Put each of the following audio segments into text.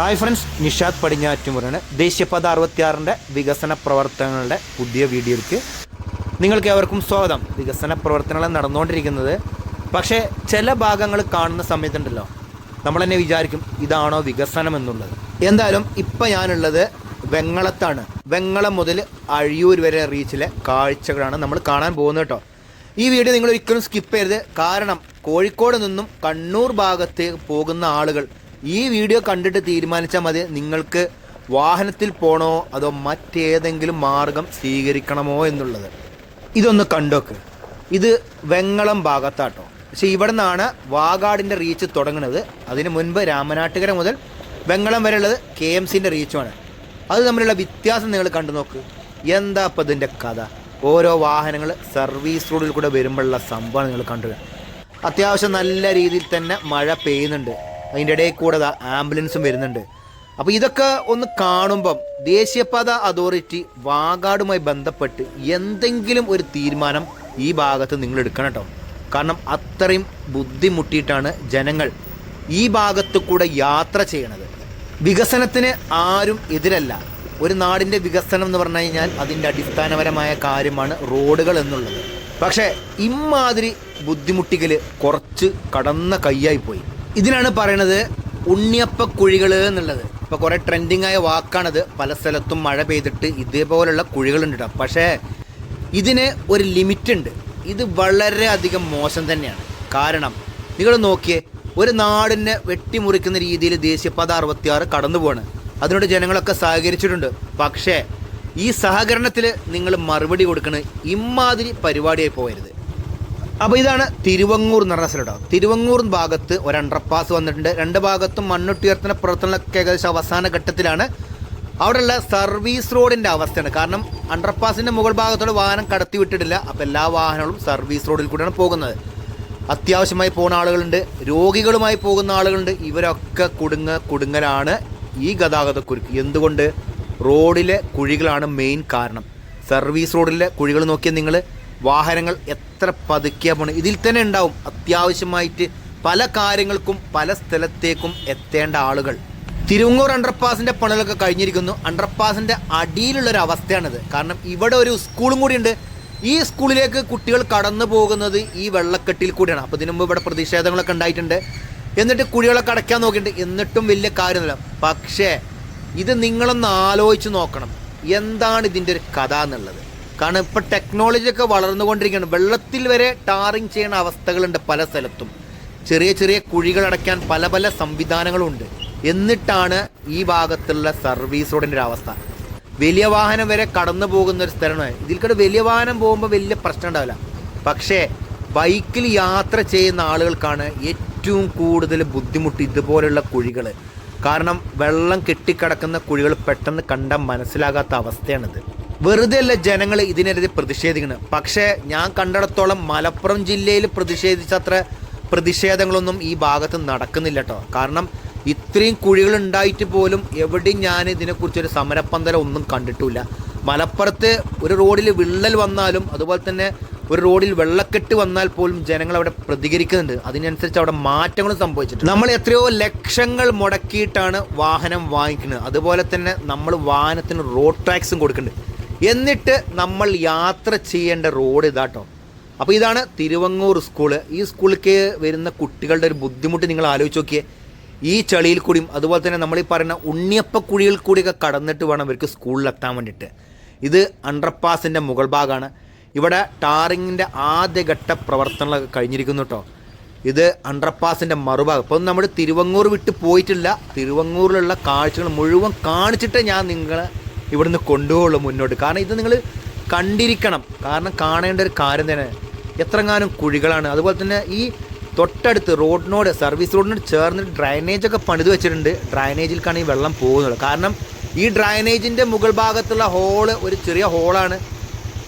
Hi friends Nishad പടിഞ്ഞാറ്റുമുറാണ് ദേശീയപാത അറുപത്തിയാറിന്റെ വികസന പ്രവർത്തനങ്ങളുടെ പുതിയ വീഡിയോയിലേക്ക് നിങ്ങൾക്ക് ഏവർക്കും സ്വാഗതം. വികസന പ്രവർത്തനങ്ങൾ നടന്നുകൊണ്ടിരിക്കുന്നത്. പക്ഷേ ചില ഭാഗങ്ങൾ കാണുന്ന സമയത്തുണ്ടല്ലോ. നമ്മൾ തന്നെ വിചാരിക്കും ഇതാണോ വികസനം എന്നുള്ളത്. എന്തായാലും ഇപ്പം ഞാനുള്ളത് വെങ്ങളത്താണ്. വെങ്ങളം മുതൽ അഴിയൂർ വരെ റീച്ചിലെ കാഴ്ചകളാണ് നമ്മൾ കാണാൻ പോകുന്നത് കേട്ടോ. ഈ വീഡിയോ നിങ്ങൾ ഒരിക്കലും സ്കിപ്പ് ചെയ്യരുത്. കാരണം കോഴിക്കോട് നിന്നും കണ്ണൂർ ഭാഗത്തേക്ക് പോകുന്ന ആളുകൾ ഈ വീഡിയോ കണ്ടിട്ട് തീരുമാനിച്ചാൽ മതി നിങ്ങൾക്ക് വാഹനത്തിൽ പോണോ അതോ മറ്റേതെങ്കിലും മാർഗം സ്വീകരിക്കണമോ എന്നുള്ളത്. ഇതൊന്ന് കണ്ടോക്ക്. ഇത് വെങ്ങളം ഭാഗത്താട്ടോ. പക്ഷെ ഇവിടെ നിന്നാണ് വാഗാടിന്റെ റീച്ച് തുടങ്ങുന്നത്. അതിന് മുൻപ് രാമനാട്ടുകര മുതൽ വെങ്ങളം വരെയുള്ളത് കെ എം സിന്റെ റീച്ചുമാണ്. അത് തമ്മിലുള്ള വ്യത്യാസം നിങ്ങൾ കണ്ടു നോക്ക്. എന്താ അപ്പം ഇതിന്റെ കഥ? ഓരോ വാഹനങ്ങൾ സർവീസ് റോഡിൽ കൂടെ വരുമ്പോഴുള്ള സംഭവം നിങ്ങൾ കണ്ടു. അത്യാവശ്യം നല്ല രീതിയിൽ തന്നെ മഴ പെയ്യുന്നുണ്ട്. അതിന്റെ ഇടയിൽ കൂടെ ആംബുലൻസും വരുന്നുണ്ട്. അപ്പോൾ ഇതൊക്കെ ഒന്ന് കാണുമ്പം ദേശീയപാത അതോറിറ്റി വാഗാടുമായി ബന്ധപ്പെട്ട് എന്തെങ്കിലും ഒരു തീരുമാനം ഈ ഭാഗത്ത് നിങ്ങൾ എടുക്കണം കേട്ടോ കാരണം അത്രയും ബുദ്ധിമുട്ടിയിട്ടാണ് ജനങ്ങൾ ഈ ഭാഗത്ത് കൂടെ യാത്ര ചെയ്യണത്. വികസനത്തിന് ആരും എതിരല്ല. ഒരു നാടിന്റെ വികസനം എന്ന് പറഞ്ഞു കഴിഞ്ഞാൽ അതിന്റെ അടിസ്ഥാനപരമായ കാര്യമാണ് റോഡുകൾ എന്നുള്ളത്. പക്ഷേ ഇമാതിരി ബുദ്ധിമുട്ടികൾ കുറച്ച് കടന്ന കൈയായി പോയി. ഇതിനാണ് പറയണത് ഉണ്ണിയപ്പ കുഴികൾ എന്നുള്ളത്. ഇപ്പോൾ കുറേ ട്രെൻഡിങ് ആയ വാക്കാണത്. പല സ്ഥലത്തും മഴ പെയ്തിട്ട് ഇതേപോലുള്ള കുഴികളുണ്ട് കേട്ടോ പക്ഷേ ഇതിന് ഒരു ലിമിറ്റ് ഉണ്ട് ഇത് വളരെ അധികം മോശം തന്നെയാണ്. കാരണം നിങ്ങൾ നോക്കിയേ ഒരു നാടിനെ വെട്ടിമുറിക്കുന്ന രീതിയിൽ ദേശീയപാത അറുപത്തിയാറ് കടന്നു പോവാണ്. അതിനോട് ജനങ്ങളൊക്കെ സഹകരിച്ചിട്ടുണ്ട്. പക്ഷേ ഈ സഹകരണത്തിൽ നിങ്ങൾ മറുപടി കൊടുക്കണ ഇമാതിരി പരിപാടിയായി പോകരുത് അപ്പോൾ ഇതാണ് തിരുവങ്ങൂർ എന്ന് പറഞ്ഞ സ്ഥലം കേട്ടോ. തിരുവങ്ങൂർ ഭാഗത്ത് ഒരു അണ്ടർപാസ് വന്നിട്ടുണ്ട്. രണ്ട് ഭാഗത്തും മണ്ണുട്ടുയർത്തുന്ന പ്രവർത്തനങ്ങളൊക്കെ ഏകദേശം അവസാന ഘട്ടത്തിലാണ്. അവിടെയുള്ള സർവീസ് റോഡിന്റെ അവസ്ഥയാണ്. കാരണം അണ്ടർപാസിന്റെ മുകൾ ഭാഗത്തോടെ വാഹനം കടത്തി വിട്ടിട്ടില്ല. അപ്പോൾ എല്ലാ വാഹനങ്ങളും സർവീസ് റോഡിൽ കൂടെയാണ് പോകുന്നത്. അത്യാവശ്യമായി പോകുന്ന ആളുകളുണ്ട്. രോഗികളുമായി പോകുന്ന ആളുകളുണ്ട്. ഇവരൊക്കെ കുടുങ്ങ കുടുങ്ങലാണ് ഈ ഗതാഗതക്കുരുക്ക്. എന്തുകൊണ്ട്? റോഡിലെ കുഴികളാണ് മെയിൻ കാരണം. സർവീസ് റോഡിലെ കുഴികൾ നോക്കിയാൽ നിങ്ങൾ വാഹനങ്ങൾ എത്ര പതുക്കിയ പോണത് ഇതിൽ തന്നെ ഉണ്ടാവും. അത്യാവശ്യമായിട്ട് പല കാര്യങ്ങൾക്കും പല സ്ഥലത്തേക്കും എത്തേണ്ട ആളുകൾ. തിരുവങ്ങൂർ അണ്ടർപാസിന്റെ പണികളൊക്കെ കഴിഞ്ഞിരിക്കുന്നു. അണ്ടർപാസിന്റെ അടിയിലുള്ള ഒരു അവസ്ഥയാണിത്. കാരണം ഇവിടെ ഒരു സ്കൂളും കൂടിയുണ്ട്. ഈ സ്കൂളിലേക്ക് കുട്ടികൾ കടന്നു പോകുന്നത് ഈ വെള്ളക്കെട്ടിൽ കൂടിയാണ്. അപ്പോൾ ഇതിനു മുമ്പ് ഇവിടെ പ്രതിഷേധങ്ങളൊക്കെ ഉണ്ടായിട്ടുണ്ട്. എന്നിട്ട് കുഴികളൊക്കെ അടയ്ക്കാൻ നോക്കിയിട്ടുണ്ട്. എന്നിട്ടും വലിയ കാര്യമൊന്നുമില്ല. പക്ഷേ ഇത് നിങ്ങളൊന്ന് ആലോചിച്ച് നോക്കണം. എന്താണ് ഇതിന്റെ ഒരു കഥ എന്നുള്ളത്? കാരണം ഇപ്പം ടെക്നോളജി ഒക്കെ വളർന്നുകൊണ്ടിരിക്കുകയാണ്. വെള്ളത്തിൽ വരെ ടാറിങ് ചെയ്യുന്ന അവസ്ഥകളുണ്ട് പല സ്ഥലത്തും. ചെറിയ ചെറിയ കുഴികൾ അടയ്ക്കാൻ പല പല സംവിധാനങ്ങളുണ്ട്. എന്നിട്ടാണ് ഈ ഭാഗത്തുള്ള സർവീസ് റോഡിന്റെ ഒരു അവസ്ഥ. വലിയ വാഹനം വരെ കടന്നു പോകുന്ന ഒരു സ്ഥലമാണ്. ഇതിൽ കൂടെ വലിയ വാഹനം പോകുമ്പോൾ വലിയ പ്രശ്നം ഉണ്ടാവില്ല. പക്ഷേ ബൈക്കിൽ യാത്ര ചെയ്യുന്ന ആളുകൾക്കാണ് ഏറ്റവും കൂടുതൽ ബുദ്ധിമുട്ട് ഇതുപോലുള്ള കുഴികൾ. കാരണം വെള്ളം കെട്ടിക്കിടക്കുന്ന കുഴികൾ പെട്ടെന്ന് കണ്ട മനസ്സിലാകാത്ത അവസ്ഥയാണിത്. വെറുതെ അല്ല ജനങ്ങൾ ഇതിനെതിരെ പ്രതിഷേധിക്കുന്നത് പക്ഷേ ഞാൻ കണ്ടിടത്തോളം മലപ്പുറം ജില്ലയിൽ പ്രതിഷേധിച്ചത്ര പ്രതിഷേധങ്ങളൊന്നും ഈ ഭാഗത്ത് നടക്കുന്നില്ല കേട്ടോ കാരണം ഇത്രയും കുഴികൾ ഉണ്ടായിട്ട് പോലും എവിടെയും ഞാൻ ഇതിനെക്കുറിച്ചൊരു സമരപ്പന്തലം ഒന്നും കണ്ടിട്ടില്ല. മലപ്പുറത്ത് ഒരു റോഡിൽ വിള്ളൽ വന്നാലും അതുപോലെ തന്നെ ഒരു റോഡിൽ വെള്ളക്കെട്ട് വന്നാൽ പോലും ജനങ്ങൾ അവിടെ പ്രതികരിക്കുന്നുണ്ട്. അതിനനുസരിച്ച് അവിടെ മാറ്റങ്ങളും സംഭവിച്ചിട്ടുണ്ട്. നമ്മൾ എത്രയോ ലക്ഷങ്ങൾ മുടക്കിയിട്ടാണ് വാഹനം വാങ്ങിക്കുന്നത്. അതുപോലെ തന്നെ നമ്മൾ വാഹനത്തിന് റോഡ് ടാക്സും കൊടുക്കുന്നുണ്ട്. എന്നിട്ട് നമ്മൾ യാത്ര ചെയ്യേണ്ട റോഡ് ഇതാട്ടോ അപ്പോൾ ഇതാണ് തിരുവങ്ങൂർ സ്കൂൾ. ഈ സ്കൂളിലേക്ക് വരുന്ന കുട്ടികളുടെ ഒരു ബുദ്ധിമുട്ട് നിങ്ങൾ ആലോചിച്ച് നോക്കിയേ. ഈ ചളിയിൽ കൂടിയും അതുപോലെ തന്നെ നമ്മൾ ഈ പറയുന്ന ഉണ്ണിയപ്പ കുഴിയിൽ കൂടിയൊക്കെ കടന്നിട്ട് വേണം ഇവർക്ക് സ്കൂളിലെത്താൻ വേണ്ടിയിട്ട്. ഇത് അണ്ടർപാസിന്റെ മുകൾ ഭാഗമാണ് ഇവിടെ ടാറിങ്ങിന്റെ ആദ്യഘട്ട പ്രവർത്തനങ്ങളൊക്കെ കഴിഞ്ഞിരിക്കുന്നു കേട്ടോ ഇത് അണ്ടർപാസിന്റെ മറുഭാഗം. ഇപ്പം നമ്മൾ തിരുവങ്ങൂർ വിട്ട് പോയിട്ടില്ല. തിരുവങ്ങൂരിലുള്ള കാഴ്ചകൾ മുഴുവൻ കാണിച്ചിട്ട് ഞാൻ നിങ്ങളെ ഇവിടുന്ന് കൊണ്ടുപോകുള്ളൂ മുന്നോട്ട്. കാരണം ഇത് നിങ്ങൾ കണ്ടിരിക്കണം. കാരണം കാണേണ്ട ഒരു കാര്യം തന്നെ എത്രങ്ങാനും കുഴികളാണ്. അതുപോലെ തന്നെ ഈ തൊട്ടടുത്ത് റോഡിനോട് സർവീസ് റോഡിനോട് ചേർന്ന് ഡ്രൈനേജ് ഒക്കെ പണിത് വെച്ചിട്ടുണ്ട്. ഡ്രൈനേജിൽക്കാണ് ഈ വെള്ളം പോകുന്നത്. കാരണം ഈ ഡ്രൈനേജിന്റെ മുകൾ ഭാഗത്തുള്ള ഹോൾ ഒരു ചെറിയ ഹോളാണ്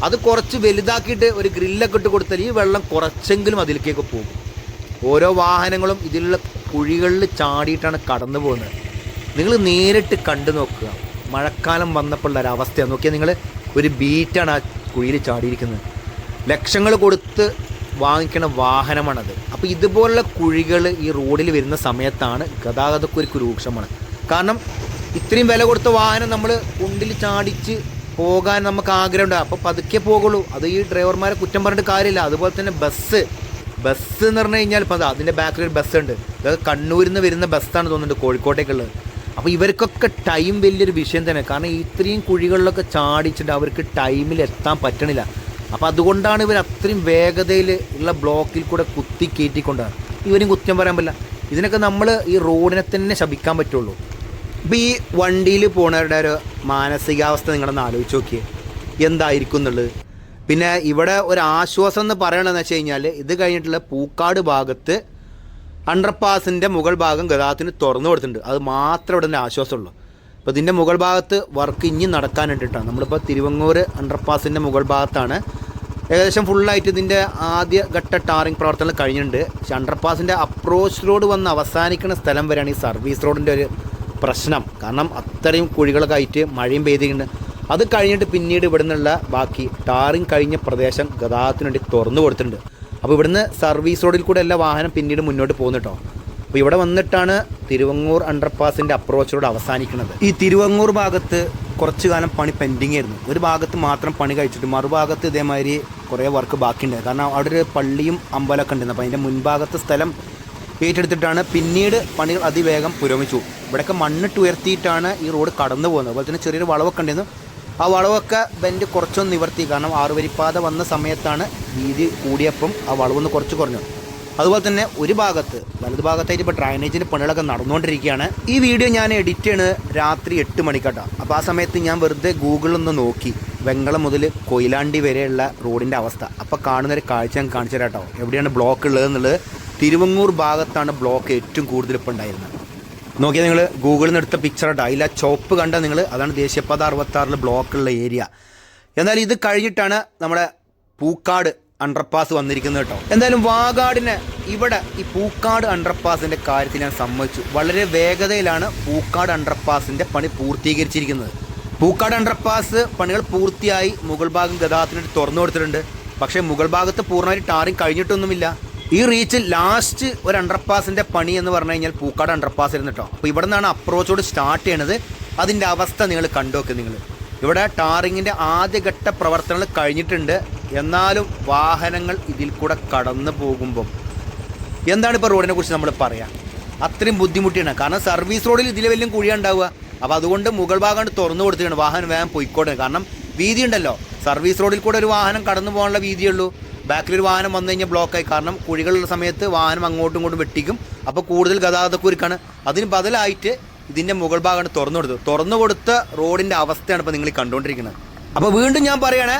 അത് കുറച്ച് വലുതാക്കിയിട്ട് ഒരു ഗ്രില്ലൊക്കെ ഇട്ട് കൊടുത്താൽ ഈ വെള്ളം കുറച്ചെങ്കിലും അതിലേക്കൊക്കെ പോകും. ഓരോ വാഹനങ്ങളും ഇതിലുള്ള കുഴികളിൽ ചാടിയിട്ടാണ് കടന്നു പോകുന്നത് നിങ്ങൾ നേരിട്ട് കണ്ടു നോക്കുക മഴക്കാലം വന്നപ്പോൾ ഒരു അവസ്ഥയാണ് നോക്കിയാൽ നിങ്ങൾ ഒരു ബീറ്റാണ് ആ കുഴിയിൽ ചാടിയിരിക്കുന്നത്. ലക്ഷങ്ങൾ കൊടുത്ത് വാങ്ങിക്കണ വാഹനമാണത്. അപ്പോൾ ഇതുപോലുള്ള കുഴികൾ ഈ റോഡിൽ വരുന്ന സമയത്താണ് ഗതാഗതക്കുരുക്ക് രൂക്ഷമാണ് കാരണം ഇത്രയും വില കൊടുത്ത വാഹനം നമ്മൾ കുണ്ടിൽ ചാടിച്ച് പോകാൻ നമുക്ക് ആഗ്രഹമുണ്ട്. അപ്പോൾ പതുക്കെ പോകുള്ളൂ. അത് ഈ ഡ്രൈവർമാരെ കുറ്റം പറഞ്ഞിട്ട് കാര്യമില്ല. അതുപോലെ തന്നെ ബസ്. ബസ് എന്ന് പറഞ്ഞു കഴിഞ്ഞാൽ ഇപ്പം അതിന്റെ ബാക്കിൽ ഒരു ബസ് ഉണ്ട് കണ്ണൂരിൽ നിന്ന് വരുന്ന ബസ്സാണ് തോന്നുന്നുണ്ട് കോഴിക്കോട്ടേക്കുള്ളത്. അപ്പോൾ ഇവർക്കൊക്കെ ടൈം വലിയൊരു വിഷയം തന്നെ. കാരണം ഇത്രയും കുഴികളിലൊക്കെ ചാടിച്ചിട്ട് അവർക്ക് ടൈമിൽ എത്താൻ പറ്റണില്ല. അപ്പോൾ അതുകൊണ്ടാണ് ഇവർ അത്രയും വേഗതയിൽ ഉള്ള ബ്ലോക്കിൽ കൂടെ കുത്തി കയറ്റിക്കൊണ്ടാണ് ഇവരും കുറ്റം പറയാൻ പറ്റില്ല. ഇതിനൊക്കെ നമ്മൾ ഈ റോഡിനെ തന്നെ ശപിക്കാൻ പറ്റുള്ളൂ. ഇപ്പോൾ ഈ വണ്ടിയിൽ പോണവരുടെ ഒരു മാനസികാവസ്ഥ നിങ്ങളൊന്ന് ആലോചിച്ച് നോക്കിയേ. എന്തായിരിക്കും എന്നുള്ളത്? പിന്നെ ഇവിടെ ഒരു ആശ്വാസം എന്ന് പറയണമെന്ന് വെച്ച് കഴിഞ്ഞാൽ ഇത് കഴിഞ്ഞിട്ടുള്ള പൂക്കാട് ഭാഗത്ത് അണ്ടർപാസിന്റെ മുകൾ ഭാഗം ഗതാഗതത്തിന് തുറന്നു കൊടുത്തിട്ടുണ്ട്. അത് മാത്രമേ ഇവിടെ ആശ്വാസമുള്ളൂ. അപ്പോൾ ഇതിന്റെ മുകൾ ഭാഗത്ത് വർക്ക് ഇനി നടക്കാനുണ്ട് കേട്ടോ നമ്മളിപ്പോൾ തിരുവങ്ങൂർ അണ്ടർപാസിന്റെ മുകൾ ഭാഗത്താണ്. ഏകദേശം ഫുള്ളായിട്ട് ഇതിന്റെ ആദ്യ ഘട്ട ടാറിംഗ് പ്രവർത്തനം കഴിഞ്ഞിട്ടുണ്ട്. പക്ഷെ അണ്ടർപാസിന്റെ അപ്രോച്ച് റോഡ് വന്ന് അവസാനിക്കുന്ന സ്ഥലം വരെയാണ് ഈ സർവീസ് റോഡിന്റെ ഒരു പ്രശ്നം. കാരണം അത്രയും കുഴികളൊക്കെ ആയിട്ട് മഴയും പെയ്തിട്ടുണ്ട്. അത് കഴിഞ്ഞിട്ട് പിന്നീട് ഇവിടെ നിന്നുള്ള ബാക്കി ടാറിങ് കഴിഞ്ഞ പ്രദേശം ഗതാഗതത്തിന് വേണ്ടി തുറന്നു കൊടുത്തിട്ടുണ്ട്. അപ്പോൾ ഇവിടുന്ന് സർവീസ് റോഡിൽ കൂടെ എല്ലാ വാഹനം പിന്നീട് മുന്നോട്ട് പോകുന്നു അപ്പോൾ ഇവിടെ വന്നിട്ടാണ് തിരുവങ്ങൂർ അണ്ടർപാസിന്റെ അപ്രോച്ച് റോഡ് അവസാനിക്കുന്നത്. ഈ തിരുവങ്ങൂർ ഭാഗത്ത് കുറച്ച് കാലം പണി പെൻഡിങ് ആയിരുന്നു. ഒരു ഭാഗത്ത് മാത്രം പണി കഴിച്ചിട്ട് മറുഭാഗത്ത് ഇതേമാതിരി കുറേ വർക്ക് ബാക്കിയുണ്ട് കാരണം അവിടെ ഒരു പള്ളിയും അമ്പലമൊക്കെ ഉണ്ടായിരുന്നു അപ്പോൾ അതിന്റെ മുൻഭാഗത്തെ സ്ഥലം ഏറ്റെടുത്തിട്ടാണ് പിന്നീട് പണികൾ അതിവേഗം പുരോഗമിച്ചു. ഇവിടെയൊക്കെ മണ്ണിട്ട് ഉയർത്തിയിട്ടാണ് ഈ റോഡ് കടന്നു പോകുന്നത് അതുപോലെ തന്നെ ചെറിയൊരു വളവൊക്കെ ഉണ്ടായിരുന്നു. ആ വളവൊക്കെ ബെൻഡ് കുറച്ചൊന്ന് നിവർത്തി. കാരണം ആറുവരിപ്പാത വന്ന സമയത്താണ് വീതി കൂടിയപ്പം ആ വളവൊന്ന് കുറച്ച് കുറഞ്ഞു. അതുപോലെ തന്നെ ഒരു ഭാഗത്ത് വലതു ഭാഗത്തായിട്ട് ഇപ്പോൾ ഡ്രൈനേജിന്റെ പണികളൊക്കെ നടന്നുകൊണ്ടിരിക്കുകയാണ്. ഈ വീഡിയോ ഞാൻ എഡിറ്റ് ചെയ്യണത് രാത്രി എട്ട് മണിക്കാട്ടാണ് അപ്പോൾ ആ സമയത്ത് ഞാൻ വെറുതെ ഗൂഗിളൊന്ന് നോക്കി. വെങ്ങളം മുതൽ കൊയിലാണ്ടി വരെയുള്ള റോഡിന്റെ അവസ്ഥ. അപ്പോൾ കാണുന്നൊരു കാഴ്ച ഞാൻ കാണിച്ചു തരാം കേട്ടോ എവിടെയാണ് ബ്ലോക്ക് ഉള്ളത് എന്നുള്ളത് തിരുവങ്ങൂർ ഭാഗത്താണ് ബ്ലോക്ക് ഏറ്റവും കൂടുതൽ ഇപ്പോൾ ഉണ്ടായിരുന്നത്. നോക്കിയാൽ നിങ്ങൾ ഗൂഗിളിൽ നിന്ന് എടുത്ത പിക്ചർ കേട്ടോ അതിൽ ആ ചോപ്പ് കണ്ട നിങ്ങൾ അതാണ് ദേശീയപാത അറുപത്താറിൽ ബ്ലോക്കുള്ള ഏരിയ എന്നാൽ ഇത് കഴിഞ്ഞിട്ടാണ് നമ്മുടെ പൂക്കാട് അണ്ടർപാസ് വന്നിരിക്കുന്നത് കേട്ടോ. എന്തായാലും വാഗാടിന് ഇവിടെ ഈ പൂക്കാട് അണ്ടർപാസിന്റെ കാര്യത്തിൽ ഞാൻ സമ്മതിച്ചു. വളരെ വേഗതയിലാണ് പൂക്കാട് അണ്ടർപാസിന്റെ പണി പൂർത്തീകരിച്ചിരിക്കുന്നത്. പൂക്കാട് അണ്ടർപാസ് പണികൾ പൂർത്തിയായി മുകൾ ഭാഗം ഗതാഗതത്തിന് തുറന്നു കൊടുത്തിട്ടുണ്ട്. പക്ഷേ മുകൾ ഭാഗത്ത് പൂർണമായിട്ട് ടാറിങ് കഴിഞ്ഞിട്ടൊന്നുമില്ല. ഈ റീച്ച് ലാസ്റ്റ് ഒരു അണ്ടർപാസിന്റെ പണി എന്ന് പറഞ്ഞു കഴിഞ്ഞാൽ പൂക്കാട് അണ്ടർപാസ് ഇരുന്ന് കേട്ടോ അപ്പോൾ ഇവിടെ നിന്നാണ് അപ്രോച്ചോട് സ്റ്റാർട്ട് ചെയ്യണത്. അതിന്റെ അവസ്ഥ നിങ്ങൾ കണ്ടുവെക്കുക നിങ്ങൾ. ഇവിടെ ടാറിങ്ങിന്റെ ആദ്യഘട്ട പ്രവർത്തനങ്ങൾ കഴിഞ്ഞിട്ടുണ്ട്. എന്നാലും വാഹനങ്ങൾ ഇതിൽ കൂടെ കടന്നു പോകുമ്പം എന്താണ് ഇപ്പോൾ റോഡിനെ കുറിച്ച് നമ്മൾ പറയാം? അത്രയും ബുദ്ധിമുട്ടിയാണ്. കാരണം സർവീസ് റോഡിൽ ഇതിൽ വലിയ കുഴിയാണ് ഉണ്ടാവുക. അപ്പോൾ അതുകൊണ്ട് മുകൾ ഭാഗം തുറന്നു കൊടുത്തിട്ടുണ്ട്. വാഹനം വേഗം പോയിക്കോട്ടെ. കാരണം വീതി ഉണ്ടല്ലോ സർവീസ് റോഡിൽ കൂടെ ഒരു വാഹനം കടന്നു പോകാനുള്ള വീതിയുള്ളൂ ബാക്കിൽ ഒരു വാഹനം വന്നു കഴിഞ്ഞാൽ ബ്ലോക്കായി കാരണം കുഴികളുള്ള സമയത്ത് വാഹനം അങ്ങോട്ടും ഇങ്ങോട്ടും വെട്ടിക്കും. അപ്പോൾ കൂടുതൽ ഗതാഗതക്കുരുക്കാണ് അതിന് ബദലായിട്ട് ഇതിന്റെ മുകൾ ഭാഗമാണ് തുറന്നു കൊടുത്തത്. തുറന്നു കൊടുത്ത റോഡിന്റെ അവസ്ഥയാണ് ഇപ്പോൾ നിങ്ങൾ കണ്ടുകൊണ്ടിരിക്കുന്നത്. അപ്പോൾ വീണ്ടും ഞാൻ പറയണേ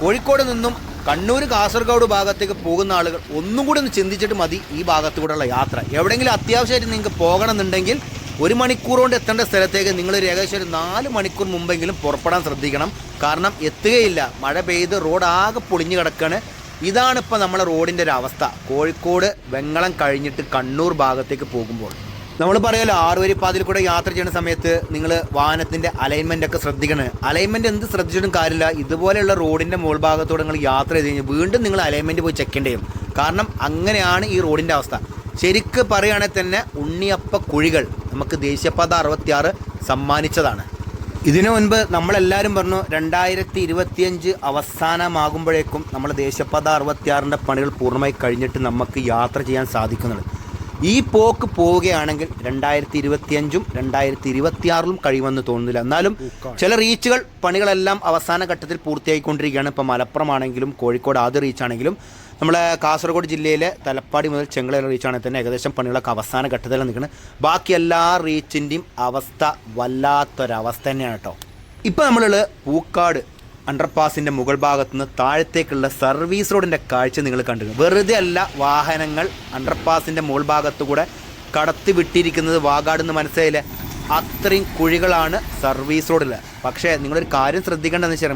കോഴിക്കോട് നിന്നും കണ്ണൂർ കാസർഗോഡ് ഭാഗത്തേക്ക് പോകുന്ന ആളുകൾ ഒന്നും കൂടി ഒന്ന് ചിന്തിച്ചിട്ട് മതി ഈ ഭാഗത്തുകൂടെയുള്ള യാത്ര. എവിടെയെങ്കിലും അത്യാവശ്യമായിട്ട് നിങ്ങൾക്ക് പോകണമെന്നുണ്ടെങ്കിൽ ഒരു മണിക്കൂർ കൊണ്ട് എത്തേണ്ട സ്ഥലത്തേക്ക് നിങ്ങൾ ഏകദേശം ഒരു നാല് മണിക്കൂർ മുമ്പെങ്കിലും പുറപ്പെടാൻ ശ്രദ്ധിക്കണം. കാരണം എത്തുകയില്ല. മഴ പെയ്ത് റോഡ് ആകെ പൊളിഞ്ഞു കിടക്കുകയാണ് ഇതാണ് ഇപ്പോൾ നമ്മളെ റോഡിന്റെ ഒരു അവസ്ഥ. കോഴിക്കോട് വെങ്ങളം കഴിഞ്ഞിട്ട് കണ്ണൂർ ഭാഗത്തേക്ക് പോകുമ്പോൾ. നമ്മൾ പറയുമല്ലോ ആറുവരി പാതിൽ കൂടെ യാത്ര ചെയ്യുന്ന സമയത്ത് നിങ്ങൾ വാഹനത്തിന്റെ അലൈൻമെന്റ് ഒക്കെ ശ്രദ്ധിക്കണം. അലൈൻമെന്റ് എന്ത് ശ്രദ്ധിച്ചിട്ടും കാര്യമില്ല. ഇതുപോലെയുള്ള റോഡിന്റെ മുകൾ ഭാഗത്തോടെ നിങ്ങൾ യാത്ര ചെയ്ത് കഴിഞ്ഞാൽ വീണ്ടും നിങ്ങൾ അലൈൻമെന്റ് പോയി ചെക്ക് ചെയ്യും കാരണം അങ്ങനെയാണ് ഈ റോഡിന്റെ അവസ്ഥ. ശരിക്ക് പറയുകയാണെങ്കിൽ തന്നെ ഉണ്ണിയപ്പ കുഴികൾ നമുക്ക് ദേശീയപാത അറുപത്തിയാറ് സമ്മാനിച്ചതാണ്. ഇതിനു മുൻപ് നമ്മളെല്ലാവരും പറഞ്ഞു രണ്ടായിരത്തി ഇരുപത്തിയഞ്ച് അവസാനമാകുമ്പോഴേക്കും നമ്മൾ ദേശീയപാത അറുപത്തിയാറിന്റെ പണികൾ പൂർണമായി കഴിഞ്ഞിട്ട് നമുക്ക് യാത്ര ചെയ്യാൻ സാധിക്കുന്നുണ്ട്. ഈ പോക്ക് പോവുകയാണെങ്കിൽ രണ്ടായിരത്തി ഇരുപത്തിയഞ്ചും രണ്ടായിരത്തി ഇരുപത്തിയാറിലും കഴിയുമെന്ന് തോന്നുന്നില്ല. എന്നാലും ചില റീച്ചുകൾ പണികളെല്ലാം അവസാന ഘട്ടത്തിൽ പൂർത്തിയായിക്കൊണ്ടിരിക്കുകയാണ്. ഇപ്പോൾ മലപ്പുറം ആണെങ്കിലും കോഴിക്കോട് ആദ്യ റീച്ച് ആണെങ്കിലും നമ്മളെ കാസർഗോഡ് ജില്ലയിലെ തലപ്പാടി മുതൽ ചെങ്കള റീച്ചാണെങ്കിൽ തന്നെ ഏകദേശം പണികളൊക്കെ അവസാന ഘട്ടത്തിലാണ് നിൽക്കുന്നത് ബാക്കി എല്ലാ റീച്ചിന്റെയും അവസ്ഥ വല്ലാത്തൊരവസ്ഥ തന്നെയാണ് കേട്ടോ. ഇപ്പോൾ നമ്മളുള്ള പൂക്കാട് അണ്ടർപാസിന്റെ മുകൾ ഭാഗത്തു നിന്ന് താഴത്തേക്കുള്ള സർവീസ് റോഡിന്റെ കാഴ്ച നിങ്ങൾ കണ്ടു വെറുതെ അല്ല വാഹനങ്ങൾ അണ്ടർപാസിന്റെ മുകൾ ഭാഗത്തു കൂടെ കടത്തി വിട്ടിരിക്കുന്നത് വാഗാടെന്ന് മനസ്സിലായില്ലേ? അത്രയും കുഴികളാണ് സർവീസ് റോഡിൽ പക്ഷേ നിങ്ങളൊരു കാര്യം ശ്രദ്ധിക്കേണ്ടതെന്ന് വെച്ചാൽ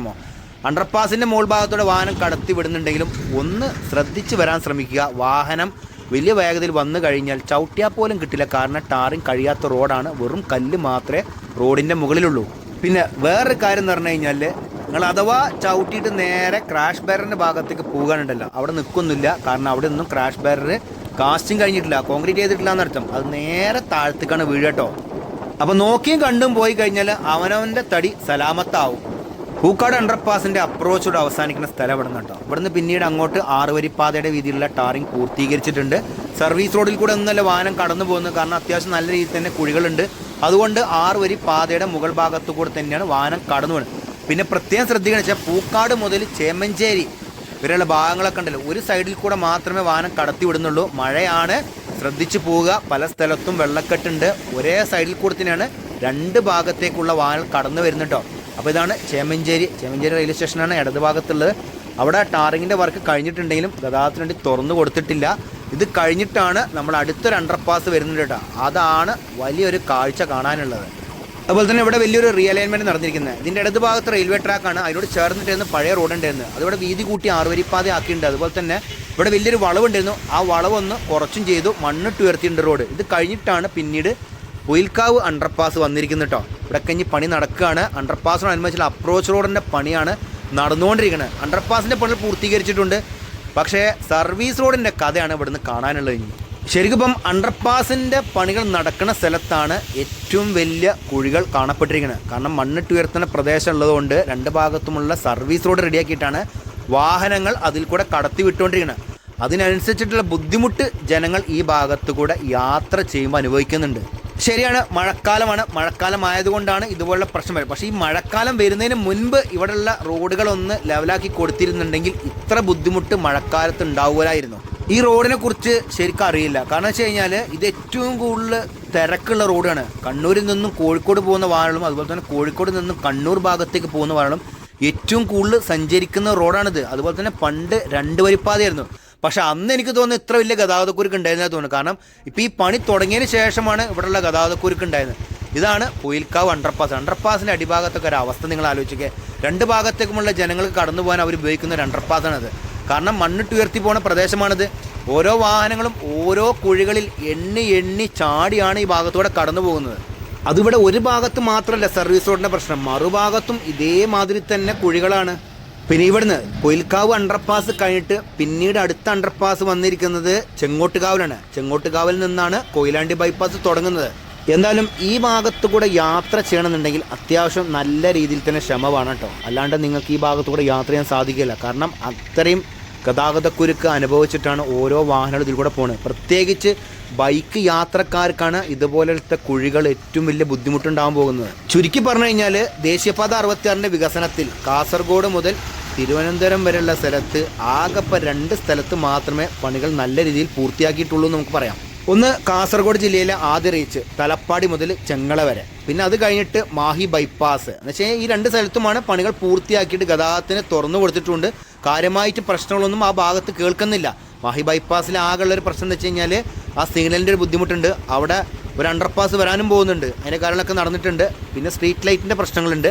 അണ്ടർപാസിന്റെ മുകൾ ഭാഗത്തൂടെ വാഹനം കടത്തി വിടുന്നുണ്ടെങ്കിലും ഒന്ന് ശ്രദ്ധിച്ച് വരാൻ ശ്രമിക്കുക. വാഹനം വലിയ വേഗതയിൽ വന്നു കഴിഞ്ഞാൽ ചവിട്ടിയാൽ പോലും കിട്ടില്ല. കാരണം ടാറിങ് കഴിയാത്ത റോഡാണ്. വെറും കല്ല് മാത്രമേ റോഡിന്റെ മുകളിലുള്ളൂ. പിന്നെ വേറൊരു കാര്യം എന്ന് പറഞ്ഞു കഴിഞ്ഞാൽ നിങ്ങൾ അഥവാ ചവിട്ടിയിട്ട് നേരെ ക്രാഷ് ബാരറിന്റെ ഭാഗത്തേക്ക് പോകാനുണ്ടല്ലോ അവിടെ നിൽക്കുന്നില്ല കാരണം അവിടെ നിന്നും ക്രാഷ് ബാരർ കാസ്റ്റിംഗ് കഴിഞ്ഞിട്ടില്ല. കോൺക്രീറ്റ് ചെയ്തിട്ടില്ല എന്നർത്ഥം അത് നേരെ താഴത്തേക്കാണ് വീഴട്ടോ അപ്പോൾ നോക്കിയും കണ്ടും പോയി കഴിഞ്ഞാൽ അവനവന്റെ തടി സലാമത്താവും. പൂക്കാട് അണ്ടർപാസിന്റെ അപ്രോച്ചോട് അവസാനിക്കുന്ന സ്ഥലം ഇവിടെ നിന്ന് കേട്ടോ. ഇവിടുന്ന് പിന്നീട് അങ്ങോട്ട് ആറുവരിപ്പാതയുടെ രീതിയിലുള്ള ടാറിംഗ് പൂർത്തീകരിച്ചിട്ടുണ്ട്. സർവീസ് റോഡിൽ കൂടെ ഒന്നല്ല വാഹനം കടന്നു പോകുന്നത്. കാരണം അത്യാവശ്യം നല്ല രീതിയിൽ തന്നെ കുഴികളുണ്ട്. അതുകൊണ്ട് ആറ് വരി പാതയുടെ മുകൾ ഭാഗത്തു കൂടെ തന്നെയാണ് വാഹനം കടന്നു പോകുന്നത്. പിന്നെ പ്രത്യേകം ശ്രദ്ധിക്കണം വെച്ചാൽ പൂക്കാട് മുതൽ ചേമഞ്ചേരി വരെയുള്ള ഭാഗങ്ങളൊക്കെ ഉണ്ടല്ലോ. ഒരു സൈഡിൽ കൂടെ മാത്രമേ വാഹനം കടത്തി വിടുന്നുള്ളൂ മഴയാണ്. ശ്രദ്ധിച്ചു പോവുക. പല സ്ഥലത്തും വെള്ളക്കെട്ടുണ്ട്. ഒരേ സൈഡിൽ കൂടെ തന്നെയാണ് രണ്ട് ഭാഗത്തേക്കുള്ള വാഹനം കടന്നു വരുന്നുണ്ടോ അപ്പോൾ ഇതാണ് ചേമഞ്ചേരി. ചേമഞ്ചേരി റെയിൽവേ സ്റ്റേഷനാണ് ഇടത് ഭാഗത്തുള്ളത്. അവിടെ ടാറിങ്ങിന്റെ വർക്ക് കഴിഞ്ഞിട്ടുണ്ടെങ്കിലും ഗതാഗതത്തിന് വേണ്ടി തുറന്നു കൊടുത്തിട്ടില്ല. ഇത് കഴിഞ്ഞിട്ടാണ് നമ്മൾ അടുത്തൊരു അണ്ടർപാസ് വരുന്നുണ്ട് കേട്ടോ. അതാണ് വലിയൊരു കാഴ്ച കാണാനുള്ളത്. അതുപോലെ തന്നെ ഇവിടെ വലിയൊരു റിയലൈൻമെന്റ് നടന്നിരിക്കുന്നത്. ഇതിന്റെ ഇടത് ഭാഗത്ത് റെയിൽവേ ട്രാക്കാണ് അതിനോട് ചേർന്നിട്ടായിരുന്നു പഴയ റോഡ് ഉണ്ടായിരുന്നു. അതിവിടെ വീതി കൂട്ടി ആറുവരിപ്പാത ആക്കിയിട്ടുണ്ട് അതുപോലെ തന്നെ ഇവിടെ വലിയൊരു വളവുണ്ടായിരുന്നു. ആ വളവൊന്ന് കുറച്ചും ചെയ്തു മണ്ണിട്ട് ഉയർത്തിയിട്ടുണ്ട് റോഡ് ഇത് കഴിഞ്ഞിട്ടാണ് പിന്നീട് ഉയിൽക്കാവ് അണ്ടർപാസ് വന്നിരിക്കുന്നു കേട്ടോ ഇവിടെ കഴിഞ്ഞ് പണി നടക്കുകയാണ് അണ്ടർപാസിനനുബന്ധിച്ചുള്ള അപ്രോച്ച് റോഡിന്റെ പണിയാണ് നടന്നുകൊണ്ടിരിക്കുന്നത് അണ്ടർപാസിന്റെ പണി പൂർത്തീകരിച്ചിട്ടുണ്ട്. പക്ഷേ സർവീസ് റോഡിന്റെ കഥയാണ് ഇവിടുന്ന് കാണാനുള്ളത് ഇനി. ശരിക്കും ഇപ്പം അണ്ടർപാസിന്റെ പണികൾ നടക്കുന്ന സ്ഥലത്താണ് ഏറ്റവും വലിയ കുഴികൾ കാണപ്പെട്ടിരിക്കുന്നത്. കാരണം മണ്ണിട്ട് ഉയർത്തുന്ന പ്രദേശം ഉള്ളതുകൊണ്ട് രണ്ട് ഭാഗത്തുമുള്ള സർവീസ് റോഡ് റെഡിയാക്കിയിട്ടാണ് വാഹനങ്ങൾ അതിൽ കൂടെ കടത്തി വിട്ടുകൊണ്ടിരിക്കുന്നത്. അതിനനുസരിച്ചിട്ടുള്ള ബുദ്ധിമുട്ട് ജനങ്ങൾ ഈ ഭാഗത്തു കൂടെ യാത്ര ചെയ്യുമ്പോൾ അനുഭവിക്കുന്നുണ്ട്. ശരിയാണ് മഴക്കാലമാണ്. മഴക്കാലം ആയതുകൊണ്ടാണ് ഇതുപോലുള്ള പ്രശ്നം വരുന്നത്. പക്ഷേ ഈ മഴക്കാലം വരുന്നതിന് മുൻപ് ഇവിടെയുള്ള റോഡുകളൊന്ന് ലെവലാക്കി കൊടുത്തിരുന്നുണ്ടെങ്കിൽ ഇത്ര ബുദ്ധിമുട്ട് മഴക്കാലത്ത് ഉണ്ടാവുകയായിരുന്നു ഈ റോഡിനെ കുറിച്ച് ശരിക്കും അറിയില്ല. കാരണം വെച്ച് കഴിഞ്ഞാൽ ഇത് ഏറ്റവും കൂടുതൽ തിരക്കുള്ള റോഡാണ്. കണ്ണൂരിൽ നിന്നും കോഴിക്കോട് പോകുന്ന വാഹനങ്ങളും അതുപോലെ തന്നെ കോഴിക്കോട് നിന്നും കണ്ണൂർ ഭാഗത്തേക്ക് പോകുന്ന വാഹനങ്ങളും ഏറ്റവും കൂടുതൽ സഞ്ചരിക്കുന്ന റോഡാണിത്. അതുപോലെ തന്നെ പണ്ട് രണ്ട് വരിപ്പാതയായിരുന്നു. പക്ഷെ അന്ന് എനിക്ക് തോന്നുന്നു ഇത്ര വലിയ ഗതാഗതക്കുരുക്ക് ഉണ്ടായിരുന്ന തോന്നുന്നു. കാരണം ഇപ്പം ഈ പണി തുടങ്ങിയതിന് ശേഷമാണ് ഇവിടെയുള്ള ഗതാഗതക്കുരുക്ക് ഉണ്ടായിരുന്നത്. ഇതാണ് പൊയിൽക്കാവ് അണ്ടർപാസ് അണ്ടർപാസിന്റെ അടിഭാഗത്തൊക്കെ ഒരു അവസ്ഥ നിങ്ങൾ ആലോചിക്കുക. രണ്ട് ഭാഗത്തേക്കുമുള്ള ജനങ്ങൾക്ക് കടന്നു പോകാൻ അവർ ഉപയോഗിക്കുന്ന ഒരു അണ്ടർപാസാണത് കാരണം മണ്ണിട്ട് ഉയർത്തി പോകുന്ന പ്രദേശമാണിത്. ഓരോ വാഹനങ്ങളും ഓരോ കുഴികളിൽ എണ്ണി എണ്ണി ചാടിയാണ് ഈ ഭാഗത്തൂടെ കടന്നു പോകുന്നത്. അതിവിടെ ഒരു ഭാഗത്ത് മാത്രമല്ല സർവീസ് റോഡിന്റെ പ്രശ്നം. മറുഭാഗത്തും ഇതേമാതിരി തന്നെ കുഴികളാണ്. പിന്നെ ഇവിടുന്ന് കൊയിൽക്കാവ് അണ്ടർപാസ് കഴിഞ്ഞിട്ട് പിന്നീട് അടുത്ത അണ്ടർപാസ് വന്നിരിക്കുന്നത് ചെങ്ങോട്ടുകാവിലാണ്. ചെങ്ങോട്ടുകാവിൽ നിന്നാണ് കൊയിലാണ്ടി ബൈപ്പാസ് തുടങ്ങുന്നത്. എന്തായാലും ഈ ഭാഗത്ത് കൂടെ യാത്ര ചെയ്യണമെന്നുണ്ടെങ്കിൽ അത്യാവശ്യം നല്ല രീതിയിൽ തന്നെ ക്ഷമ വേണം കേട്ടോ. അല്ലാണ്ട് നിങ്ങൾക്ക് ഈ ഭാഗത്ത് കൂടെ യാത്ര ചെയ്യാൻ സാധിക്കില്ല. കാരണം അത്രയും ഗതാഗതക്കുരുക്ക് അനുഭവിച്ചിട്ടാണ് ഓരോ വാഹനങ്ങളും ഇതിൽ കൂടെ പോകുന്നത് പ്രത്യേകിച്ച് ബൈക്ക് യാത്രക്കാർക്കാണ് ഇതുപോലത്തെ കുഴികൾ ഏറ്റവും വലിയ ബുദ്ധിമുട്ടുണ്ടാകാൻ പോകുന്നത്. ചുരുക്കി പറഞ്ഞു കഴിഞ്ഞാൽ ദേശീയപാത അറുപത്തിയാറിന്റെ വികസനത്തിൽ കാസർഗോഡ് മുതൽ തിരുവനന്തപുരം വരെയുള്ള സ്ഥലത്ത് ആകെപ്പം രണ്ട് സ്ഥലത്ത് മാത്രമേ പണികൾ നല്ല രീതിയിൽ പൂർത്തിയാക്കിയിട്ടുള്ളൂ എന്ന് നമുക്ക് പറയാം. ഒന്ന് കാസർഗോഡ് ജില്ലയിലെ ആദ്യ റീച്ച് തലപ്പാടി മുതൽ ചെങ്ങള വരെ. പിന്നെ അത് കഴിഞ്ഞിട്ട് മാഹി ബൈപ്പാസ്. എന്ന് വെച്ചാൽ ഈ രണ്ട് സ്ഥലത്തുമാണ് പണികൾ പൂർത്തിയാക്കിയിട്ട് ഗതാഗതത്തിന് തുറന്നു കൊടുത്തിട്ടുണ്ട്. കാര്യമായിട്ട് പ്രശ്നങ്ങളൊന്നും ആ ഭാഗത്ത് കേൾക്കുന്നില്ല. മാഹി ബൈപ്പാസിൽ ആകെയുള്ള ഒരു പ്രശ്നം എന്ന് വെച്ച് കഴിഞ്ഞാൽ ആ സിഗ്നലിന്റെ ഒരു ബുദ്ധിമുട്ടുണ്ട്. അവിടെ ഒരു അണ്ടർപാസ് വരാനും പോകുന്നുണ്ട്. അതിന്റെ കാര്യങ്ങളൊക്കെ നടന്നിട്ടുണ്ട്. പിന്നെ സ്ട്രീറ്റ് ലൈറ്റിന്റെ പ്രശ്നങ്ങളുണ്ട്.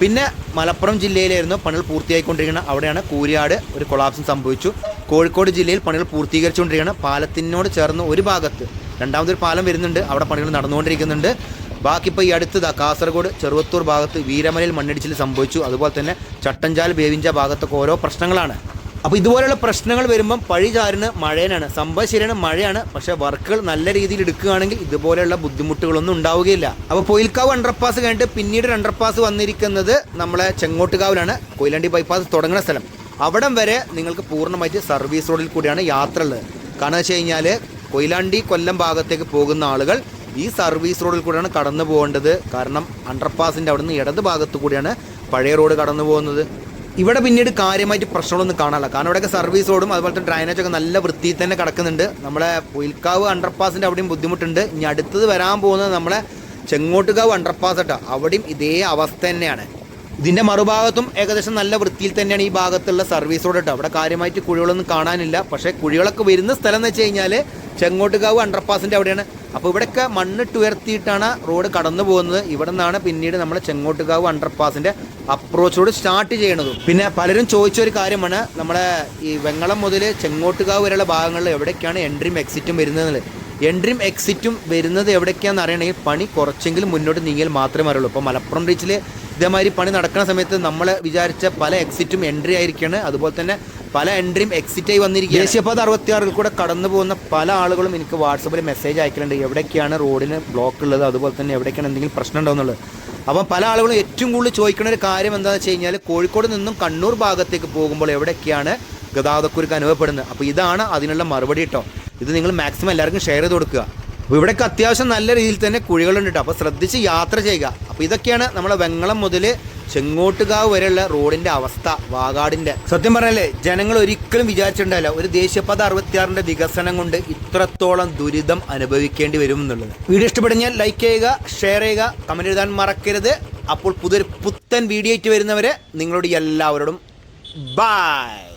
പിന്നെ മലപ്പുറം ജില്ലയിലായിരുന്നു പണികൾ പൂർത്തിയായിക്കൊണ്ടിരിക്കുന്നത്. അവിടെയാണ് കൂരിയാട് ഒരു കൊളാപ്സും സംഭവിച്ചു. കോഴിക്കോട് ജില്ലയിൽ പണികൾ പൂർത്തീകരിച്ചുകൊണ്ടിരിക്കുകയാണ്. പാലത്തിനോട് ചേർന്ന് ഒരു ഭാഗത്ത് രണ്ടാമതൊരു പാലം വരുന്നുണ്ട്. അവിടെ പണികൾ നടന്നുകൊണ്ടിരിക്കുന്നുണ്ട്. ബാക്കി ഇപ്പോൾ ഈ അടുത്തതാ കാസർഗോഡ് ചെറുവത്തൂർ ഭാഗത്ത് വീരമലയിൽ മണ്ണിടിച്ചിൽ സംഭവിച്ചു. അതുപോലെ തന്നെ ചട്ടഞ്ചാൽ ബേവിഞ്ച ഭാഗത്തൊക്കെ ഓരോ പ്രശ്നങ്ങളാണ്. അപ്പോൾ ഇതുപോലെയുള്ള പ്രശ്നങ്ങൾ വരുമ്പം പഴി ചാരുന്ന മഴയാണ് സംഭവം ശരിയാണ് മഴയാണ്. പക്ഷേ വർക്കുകൾ നല്ല രീതിയിൽ എടുക്കുകയാണെങ്കിൽ ഇതുപോലെയുള്ള ബുദ്ധിമുട്ടുകളൊന്നും ഉണ്ടാവുകയില്ല. അപ്പോൾ പൊയിൽക്കാവ് അണ്ടർപാസ് കഴിഞ്ഞിട്ട് പിന്നീട് അണ്ടർപാസ് വന്നിരിക്കുന്നത് നമ്മളെ ചെങ്ങോട്ടുകാവിലാണ്. കൊയിലാണ്ടി ബൈപ്പാസ് തുടങ്ങുന്ന സ്ഥലം. അവിടം വരെ നിങ്ങൾക്ക് പൂർണമായിട്ട് സർവീസ് റോഡിൽ കൂടിയാണ് യാത്ര ഉള്ളത്. കാരണം വെച്ച് കഴിഞ്ഞാൽ കൊയിലാണ്ടി കൊല്ലം ഭാഗത്തേക്ക് പോകുന്ന ആളുകൾ ഈ സർവീസ് റോഡിൽ കൂടിയാണ് കടന്നു പോകേണ്ടത് കാരണം അണ്ടർപാസിന്റെ അവിടുന്ന് ഇടത് ഭാഗത്തു കൂടിയാണ് പഴയ റോഡ് കടന്നു പോകുന്നത് ഇവിടെ പിന്നീട് കാര്യമായിട്ട് പ്രശ്നങ്ങളൊന്നും കാണാനില്ല. കാരണം ഇവിടെയൊക്കെ സർവീസ് റോഡും അതുപോലെ തന്നെ ഡ്രൈനേജ് ഒക്കെ നല്ല വൃത്തിയിൽ തന്നെ കിടക്കുന്നുണ്ട്. നമ്മളെ പുൽക്കാവ് അണ്ടർപാസിന്റെ അവിടെയും ബുദ്ധിമുട്ടുണ്ട്. ഇനി അടുത്തത് വരാൻ പോകുന്നത് നമ്മളെ ചെങ്ങോട്ടുകാവ് അണ്ടർപാസ് കേട്ടോ അവിടെയും ഇതേ അവസ്ഥ തന്നെയാണ്. ഇതിന്റെ മറുഭാഗത്തും ഏകദേശം നല്ല വൃത്തിയിൽ തന്നെയാണ് ഈ ഭാഗത്തുള്ള സർവീസ് റോഡ് കേട്ടോ അവിടെ കാര്യമായിട്ട് കുഴികളൊന്നും കാണാനില്ല. പക്ഷേ കുഴികളൊക്കെ വരുന്ന സ്ഥലം എന്ന് വെച്ച് കഴിഞ്ഞാൽ ചെങ്ങോട്ടുകാവ് അണ്ടർപാസിന്റെ അവിടെയാണ്. അപ്പോൾ ഇവിടെയൊക്കെ മണ്ണിട്ട് ഉയർത്തിയിട്ടാണ് റോഡ് കടന്നു പോകുന്നത്. ഇവിടെ നിന്നാണ് പിന്നീട് നമ്മൾ ചെങ്ങോട്ടുകാവ് അണ്ടർപാസിന്റെ അപ്രോച്ച് സ്റ്റാർട്ട് ചെയ്യണത്. പിന്നെ പലരും ചോദിച്ച ഒരു കാര്യമാണ്. നമ്മുടെ ഈ വെങ്ങളം മുതൽ ചെങ്ങോട്ടുകാവ് വരെയുള്ള ഭാഗങ്ങളിൽ എവിടേക്കാണ് എൻട്രിയും എക്സിറ്റും വരുന്നത് എൻട്രിയും എക്സിറ്റും വരുന്നത് എവിടേക്കാന്ന് അറിയണമെങ്കിൽ പണി കുറച്ചെങ്കിലും മുന്നോട്ട് നീങ്ങിയാൽ മാത്രമേ അറിയുള്ളൂ. ഇപ്പോൾ മലപ്പുറം ബീച്ചിൽ ഇതേമാതിരി പണി നടക്കുന്ന സമയത്ത് നമ്മൾ വിചാരിച്ച പല എക്സിറ്റും എൻട്രി ആയിരിക്കുകയാണ് അതുപോലെ തന്നെ പല എൻട്രിയും എക്സിറ്റ് ആയി വന്നിരിക്കുക ദേശീയപാത അറുപത്തിയാറിൽ കൂടെ കടന്നു പോകുന്ന പല ആളുകളും എനിക്ക് വാട്സപ്പിൽ മെസ്സേജ് അയക്കലുണ്ട്. എവിടെയൊക്കെയാണ് റോഡിന് ബ്ലോക്ക് ഉള്ളത്? അതുപോലെ തന്നെ എവിടെയൊക്കെയാണ് എന്തെങ്കിലും പ്രശ്നം ഉണ്ടാവുന്നുള്ളത് അപ്പം പല ആളുകളും ഏറ്റവും കൂടുതൽ ചോദിക്കുന്ന ഒരു കാര്യം എന്താണെന്ന് വെച്ച് കഴിഞ്ഞാൽ കോഴിക്കോട് നിന്നും കണ്ണൂർ ഭാഗത്തേക്ക് പോകുമ്പോൾ എവിടെയൊക്കെയാണ് ഗതാഗതക്കുരുക്ക് അനുഭവപ്പെടുന്നത്? അപ്പോൾ ഇതാണ് അതിനുള്ള മറുപടി കേട്ടോ ഇത് നിങ്ങൾ മാക്സിമം എല്ലാവർക്കും ഷെയർ ചെയ്ത് കൊടുക്കുക. അപ്പോൾ ഇവിടേക്ക് അത്യാവശ്യം നല്ല രീതിയിൽ തന്നെ കുഴികളുണ്ട് കേട്ടോ അപ്പോൾ ശ്രദ്ധിച്ച് യാത്ര ചെയ്യുക. അപ്പോൾ ഇതൊക്കെയാണ് നമ്മളെ വെങ്ങളം മുതൽ ചെങ്ങോട്ടുകാവ് വരെയുള്ള റോഡിന്റെ അവസ്ഥ വാഗാടിന്റെ. സത്യം പറഞ്ഞാലേ ജനങ്ങൾ ഒരിക്കലും വിചാരിച്ചിട്ടുണ്ടാവില്ല. ഒരു ദേശീയപാത അറുപത്തിയാറിന്റെ വികസനം കൊണ്ട് ഇത്രത്തോളം ദുരിതം അനുഭവിക്കേണ്ടി വരും എന്നുള്ളത്. വീഡിയോ ഇഷ്ടപ്പെടുന്ന ലൈക്ക് ചെയ്യുക ഷെയർ ചെയ്യുക കമന്റ് എഴുതാൻ മറക്കരുത്. അപ്പോൾ പുതിയൊരു പുത്തൻ വീഡിയോ ആയിട്ട് വരുന്നവരെ നിങ്ങളോട് എല്ലാവരോടും ബൈ